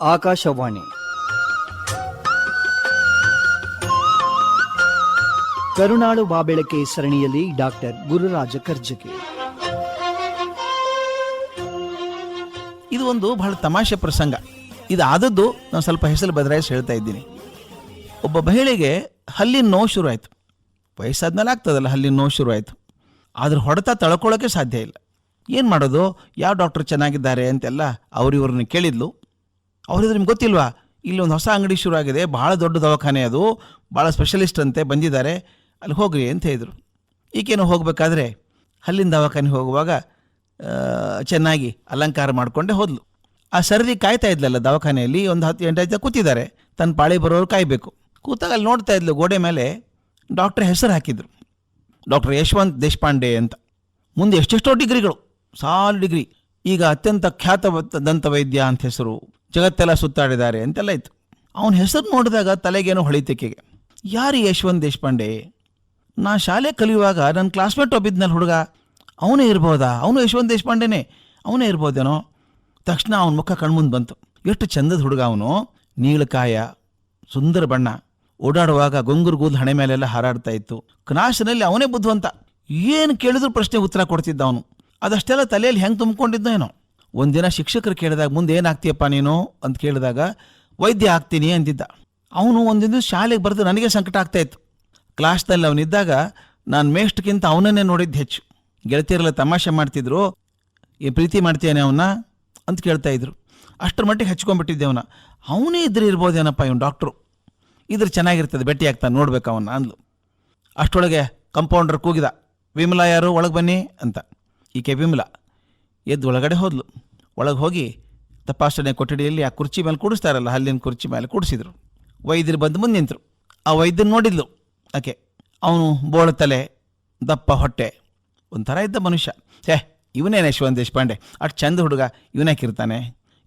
ಆಕಾಶವಾಣಿ. ಕರುನಾಳು ಬಾಬೆಳಕೆ ಸರಣಿಯಲ್ಲಿ ಡಾಕ್ಟರ್ ಗುರುರಾಜ ಕರ್ಜಗಿ ಇದು ಒಂದು ಬಹಳ ತಮಾಷೆ ಪ್ರಸಂಗ. ಇದು ಆದದ್ದು ನಾನು ಸ್ವಲ್ಪ ಹೆಸರು ಬದಲಾಯಿಸಿ ಹೇಳ್ತಾ ಇದ್ದೀನಿ. ಒಬ್ಬ ಮಹಿಳೆಗೆ ಹಲ್ಲಿನ ನೋವು ಶುರುವಾಯಿತು ವಯಸ್ಸಾದ್ಮೇಲೆ ಆಗ್ತದಲ್ಲ ಹಲ್ಲಿನ ನೋವು ಶುರುವಾಯಿತು ಆದ್ರೆ ಹೊಡೆತ ತಳ್ಕೊಳ್ಳೋಕೆ ಸಾಧ್ಯ ಇಲ್ಲ. ಏನು ಮಾಡೋದು? ಯಾವ ಡಾಕ್ಟ್ರು ಚೆನ್ನಾಗಿದ್ದಾರೆ ಅಂತೆಲ್ಲ ಅವರಿವ್ರನ್ನ ಕೇಳಿದ್ಲು. ಅವ್ರಿದ್ರೆ ನಿಮ್ಗೆ ಗೊತ್ತಿಲ್ವಾ? ಇಲ್ಲಿ ಒಂದು ಹೊಸ ಅಂಗಡಿ ಶುರು ಆಗಿದೆ ಭಾಳ ದೊಡ್ಡ ದವಾಖಾನೆ ಅದು ಭಾಳ ಸ್ಪೆಷಲಿಸ್ಟ್ ಅಂತೆ ಬಂದಿದ್ದಾರೆ, ಅಲ್ಲಿ ಹೋಗ್ರಿ ಅಂತ ಹೇಳಿದರು. ಈಗೇನು ಹೋಗಬೇಕಾದ್ರೆ, ಅಲ್ಲಿನ ದವಾಖಾನೆ ಹೋಗುವಾಗ ಚೆನ್ನಾಗಿ ಅಲಂಕಾರ ಮಾಡಿಕೊಂಡೇ ಹೋದ್ಲು. ಆ ಸರದಿ ಕಾಯ್ತಾ ಇದ್ಲಲ್ಲ ದವಾಖಾನೆಯಲ್ಲಿ, ಒಂದು ಹತ್ತು ಎಂಟು ಜನ ಕೂತಿದ್ದಾರೆ, ತನ್ನ ಪಾಳಿ ಬರೋರು ಕಾಯಬೇಕು. ಕೂತಾಗ ಅಲ್ಲಿ ನೋಡ್ತಾ ಇದ್ಲು ಗೋಡೆ ಮೇಲೆ ಡಾಕ್ಟ್ರ್ ಹೆಸರು ಹಾಕಿದ್ರು. ಡಾಕ್ಟರ್ ಯಶವಂತ್ ದೇಶಪಾಂಡೆ ಅಂತ. ಮುಂದೆ ಎಷ್ಟೆಷ್ಟೋ ಡಿಗ್ರಿಗಳು, ಸಾಲು ಡಿಗ್ರಿ. ಈಗ ಅತ್ಯಂತ ಖ್ಯಾತ ದಂತ ವೈದ್ಯ ಅಂತ ಹೆಸರು. ಜಗತ್ತೆಲ್ಲ ಸುತ್ತಾಡಿದ್ದಾರೆ ಅಂತೆಲ್ಲ ಇತ್ತು. ಅವನ ಹೆಸರು ನೋಡಿದಾಗ ತಲೆಗೇನೋ ಹೊಳಿತಿಕೆಗೆ ಯಾರು ಯಶವಂತ್ ದೇಶಪಾಂಡೆ? ನಾ ಶಾಲೆ ಕಲಿಯುವಾಗ ನನ್ನ ಕ್ಲಾಸ್ಮೇಟ್ ಒಬ್ಬಿದ್ನಲ್ಲಿ ಹುಡುಗ. ಅವನೇ ಇರ್ಬೋದಾ? ಅವನು ಯಶವಂತ್ ದೇಶಪಾಂಡೆನೇ. ಅವನೇ ಇರ್ಬೋದೇನೋ? ತಕ್ಷಣ ಅವನ ಮುಖ ಕಣ್ಮುಂದೆ ಬಂತು. ಎಷ್ಟು ಚಂದದ ಹುಡುಗ ಅವನು. ನೀಳಕಾಯ ಸುಂದರ ಬಣ್ಣ. ಓಡಾಡುವಾಗ ಗೊಂಗುರು ಕೂದಲು ಹಣೆ ಮೇಲೆಲ್ಲ ಹಾರಾಡ್ತಾ ಇತ್ತು. ಕ್ಲಾಸಿನಲ್ಲಿ ಅವನೇ ಬುದ್ಧವಂತ. ಏನು ಕೇಳಿದ್ರು ಪ್ರಶ್ನೆ ಉತ್ತರ ಕೊಡ್ತಿದ್ದ ಅವನು. ಅದಷ್ಟೆಲ್ಲ ತಲೆಯಲ್ಲಿ ಹೆಂಗೆ ತುಂಬಿಕೊಂಡಿದ್ದೋ ಏನೋ. ಒಂದಿನ ಶಿಕ್ಷಕರು ಕೇಳಿದಾಗ, ಮುಂದೆ ಏನಾಗ್ತೀಯಪ್ಪ ನೀನು? ಅಂತ ಕೇಳಿದಾಗ, ವೈದ್ಯ ಆಗ್ತೀನಿ ಅಂತಿದ್ದ. ಅವನು ಒಂದಿನ ಶಾಲೆಗೆ ಬರೆದು ನನಗೆ ಸಂಕಟ ಆಗ್ತಾಯಿತ್ತು ಕ್ಲಾಸ್ನಲ್ಲಿ ಅವನಿದ್ದಾಗ ನಾನು ಮೇಷ್ಟಕ್ಕಿಂತ ಅವನನ್ನೇ ನೋಡಿದ್ದು ಹೆಚ್ಚು. ಗೆಳತಿಯರೆಲ್ಲ ತಮಾಷೆ ಮಾಡ್ತಿದ್ರು. ಈ ಪ್ರೀತಿ ಮಾಡ್ತೀಯಾನೆ ಅವನ್ನ ಅಂತ ಕೇಳ್ತಾ ಇದ್ರು. ಅಷ್ಟರ ಮಟ್ಟಿಗೆ ಹಚ್ಕೊಂಡ್ಬಿಟ್ಟಿದ್ದೆ ಅವನ. ಅವನೇ ಇದ್ರೆ ಇರ್ಬೋದೇನಪ್ಪ ಇವನು ಡಾಕ್ಟ್ರು? ಇದ್ರೆ ಚೆನ್ನಾಗಿರ್ತದೆ, ಭೇಟಿ ಆಗ್ತಾನೆ, ನೋಡ್ಬೇಕು ಅವನ್ನ ಅಂದ್ಲು. ಅಷ್ಟೊಳಗೆ ಕಂಪೌಂಡರ್ ಕೂಗಿದ. ವಿಮಲಾ ಯಾರು? ಒಳಗೆ ಬನ್ನಿ ಅಂತ. ಈಕೆ ವಿಮಲಾ. ಎದ್ದು ಒಳಗಡೆ ಹೋದ್ಲು. ಒಳಗೆ ಹೋಗಿ ತಪಾಸಣೆ ಕೊಠಡಿಯಲ್ಲಿ ಆ ಕುರ್ಚಿ ಮೇಲೆ ಕೂಡಿಸ್ತಾರಲ್ಲ, ಹಲ್ಲಿನ ಕುರ್ಚಿ ಮೇಲೆ ಕೂಡಿಸಿದ್ರು. ವೈದ್ಯರು ಬಂದು ಮುಂದೆ ನಿಂತರು. ಆ ವೈದ್ಯನ ನೋಡಿದ್ಲು. ಆಕೆ, ಅವನು ಬೋಳ ತಲೆ, ದಪ್ಪ ಹೊಟ್ಟೆ, ಒಂಥರ ಇದ್ದ ಮನುಷ್ಯ. ಹೇ ಇವನೇನೆ ಯಶವಂತ್ ದೇಶಪಾಂಡೆ? ಅಷ್ಟು ಚಂದ ಹುಡುಗ ಇವನ್ಯಾಕಿರ್ತಾನೆ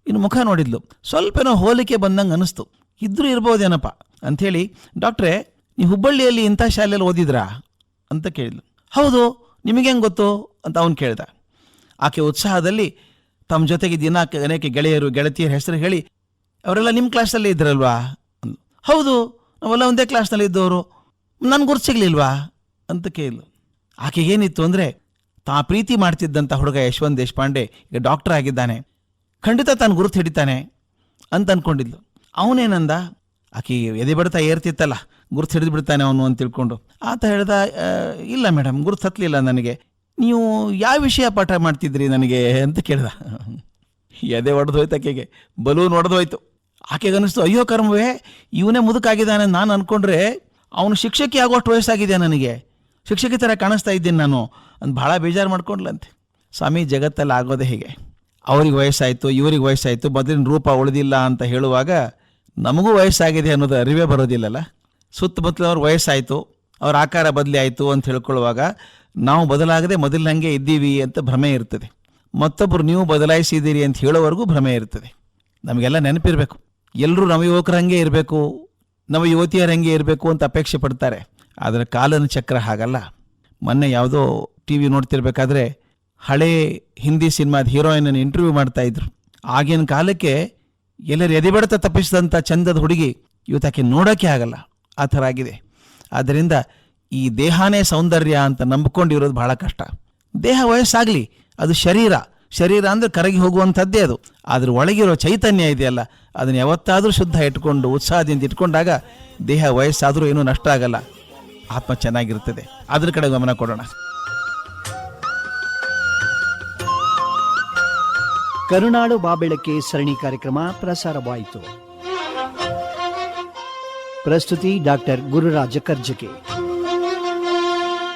ಇನ್ನು ಮುಖ ನೋಡಿದ್ಲು. ಸ್ವಲ್ಪನೋ ಹೋಲಿಕೆ ಬಂದಂಗೆ ಅನಿಸ್ತು. ಇದ್ರೂ ಇರ್ಬೋದೇನಪ್ಪ? ಅಂಥೇಳಿ, ಡಾಕ್ಟ್ರೇ ನೀವು ಹುಬ್ಬಳ್ಳಿಯಲ್ಲಿ ಇಂಥ ಶಾಲೆಯಲ್ಲಿ ಓದಿದ್ರಾ? ಅಂತ ಕೇಳಿದ್ಲು. ಹೌದು ನಿಮಗೆ ಹೆಂಗೆ ಗೊತ್ತು? ಅಂತ ಅವನು ಕೇಳ್ದ. ಆಕೆ ಉತ್ಸಾಹದಲ್ಲಿ ತಮ್ಮ ಜೊತೆಗೆ ದಿನ ಅನೇಕ ಗೆಳೆಯರು, ಗೆಳತಿಯರ ಹೆಸರು ಹೇಳಿ, ಅವರೆಲ್ಲ ನಿಮ್ಮ ಕ್ಲಾಸಲ್ಲೇ ಇದ್ರಲ್ವಾ? ಹೌದು, ನಾವೆಲ್ಲ ಒಂದೇ ಕ್ಲಾಸ್ನಲ್ಲಿ ಇದ್ದವರು. ನನ್ಗೆ ಗುರ್ತು ಅಂತ ಕೇಳಿ ಆಕೆ ಏನಿತ್ತು ಅಂದರೆ ತಾ ಪ್ರೀತಿ ಮಾಡ್ತಿದ್ದಂಥ ಹುಡುಗ ಯಶವಂತ್ ದೇಶಪಾಂಡೆ ಈಗ ಡಾಕ್ಟರ್ ಆಗಿದ್ದಾನೆ. ಖಂಡಿತ ತಾನು ಗುರುತು ಹಿಡಿತಾನೆ ಅಂತ ಅಂದ್ಕೊಂಡಿದ್ಲು ಅವನೇನಂದ, ಆಕೆ ಎದೆ ಬಡ್ತಾ ಏರ್ತಿತ್ತಲ್ಲ, ಗುರುತು ಹಿಡಿದು ಬಿಡ್ತಾನೆ ಅವನು ಅಂತ ತಿಳ್ಕೊಂಡು. ಆತ ಹೇಳ್ದ ಇಲ್ಲ ಮೇಡಮ್ ಗುರುತು ಹತ್ತಲಿಲ್ಲ ನನಗೆ. ನೀವು ಯಾವ ವಿಷಯ ಪಾಠ ಮಾಡ್ತಿದ್ರಿ ನನಗೆ ಅಂತ ಕೇಳ್ದ. ಎದೆ ಒಡೆದು ಹೋಯ್ತು ಆಕೆಗೆ. ಬಲೂನ್ ಒಡೆದು ಹೋಯ್ತು ಆಕೆಗೆ ಅನಿಸ್ತು ಅಯ್ಯೋ ಕರ್ಮವೇ, ಇವನೇ ಮುದುಕಾಗಿದ್ದಾನೆ ನಾನು ಅಂದ್ಕೊಂಡ್ರೆ ಅವನು ಶಿಕ್ಷಕಿ ಆಗೋಷ್ಟು ವಯಸ್ಸಾಗಿದೆ ನನಗೆ? ಶಿಕ್ಷಕಿ ಥರ ಕಾಣಿಸ್ತಾ ಇದ್ದೀನಿ ನಾನು. ಅಂತ ಭಾಳ ಬೇಜಾರು ಮಾಡ್ಕೊಂಡ್ಲಂತೆ. ಸ್ವಾಮಿ, ಜಗತ್ತಲ್ಲಿ ಆಗೋದೇ ಹೀಗೆ? ಅವ್ರಿಗೆ ವಯಸ್ಸಾಯಿತು, ಇವ್ರಿಗೆ ವಯಸ್ಸಾಯಿತು, ಮೊದಲಿನ ರೂಪ ಉಳಿದಿಲ್ಲ ಅಂತ ಹೇಳುವಾಗ ನಮಗೂ ವಯಸ್ಸಾಗಿದೆ ಅನ್ನೋದು ಅರಿವೇ ಬರೋದಿಲ್ಲಲ್ಲ. ಸುತ್ತಮುತ್ತಲವ್ರ ವಯಸ್ಸಾಯಿತು, ಅವ್ರ ಆಕಾರ ಬದಲಿ ಆಯಿತು ಅಂತ ಹೇಳ್ಕೊಳ್ಳುವಾಗ ನಾವು ಬದಲಾಗದೆ ಮೊದಲಿನಂಗೆ ಇದ್ದೀವಿ ಅಂತ ಭ್ರಮೆ ಇರ್ತದೆ. ಮತ್ತೊಬ್ಬರು ನೀವು ಬದಲಾಯಿಸಿದ್ದೀರಿ ಅಂತ ಹೇಳೋವರೆಗೂ ಭ್ರಮೆ ಇರ್ತದೆ. ನಮಗೆಲ್ಲ ನೆನಪಿರಬೇಕು. ಎಲ್ಲರೂ ನವ ಯುವಕರಂಗೆ ಇರಬೇಕು ನವ ಯುವತಿಯರಂಗೆ ಇರಬೇಕು ಅಂತ ಅಪೇಕ್ಷೆ ಪಡ್ತಾರೆ. ಆದರೆ ಕಾಲನ ಚಕ್ರ ಹಾಗಲ್ಲ. ಮೊನ್ನೆ ಯಾವುದೋ ಟಿ ವಿ ನೋಡ್ತಿರ್ಬೇಕಾದ್ರೆ ಹಳೇ ಹಿಂದಿ ಸಿನಿಮಾದ ಹೀರೋಯಿನನ್ನು ಇಂಟರ್ವ್ಯೂ ಮಾಡ್ತಾ ಇದ್ರು. ಆಗಿನ ಕಾಲಕ್ಕೆ ಎಲ್ಲರ ಎದೆಬಡತ ತಪ್ಪಿಸಿದಂಥ ಚಂದದ ಹುಡುಗಿ ಇವತ್ತಾಕೆ ನೋಡೋಕ್ಕೆ ಆಗಲ್ಲ. ಆ ಥರ ಆಗಿದೆ. ಆದ್ದರಿಂದ ಈ ದೇಹನೇ ಸೌಂದರ್ಯ ಅಂತ ನಂಬಿಕೊಂಡಿರೋದು ಬಹಳ ಕಷ್ಟ. ದೇಹ ವಯಸ್ಸಾಗಲಿ, ಅದು ಶರೀರ. ಶರೀರ ಅಂದರೆ ಕರಗಿ ಹೋಗುವಂಥದ್ದೇ ಅದು. ಅದ್ರ ಒಳಗಿರೋ ಚೈತನ್ಯ ಇದೆಯಲ್ಲ, ಅದನ್ನು ಯಾವತ್ತಾದರೂ ಶುದ್ಧ ಇಟ್ಕೊಂಡು, ಉತ್ಸಾಹದಿಂದ ಇಟ್ಕೊಂಡಾಗ ದೇಹ ವಯಸ್ಸಾದರೂ ಏನೂ ನಷ್ಟ ಆಗಲ್ಲ. ಆತ್ಮ ಚೆನ್ನಾಗಿರ್ತದೆ. ಅದ್ರ ಕಡೆ ಗಮನ ಕೊಡೋಣ. ಕರುನಾಡು ಬಾಬೆಳಕೆ ಸರಣಿ ಕಾರ್ಯಕ್ರಮ ಪ್ರಸಾರವಾಯಿತು. ಪ್ರಸ್ತುತಿ ಡಾಕ್ಟರ್ ಗುರುರಾಜ ಕರ್ಜಗೆ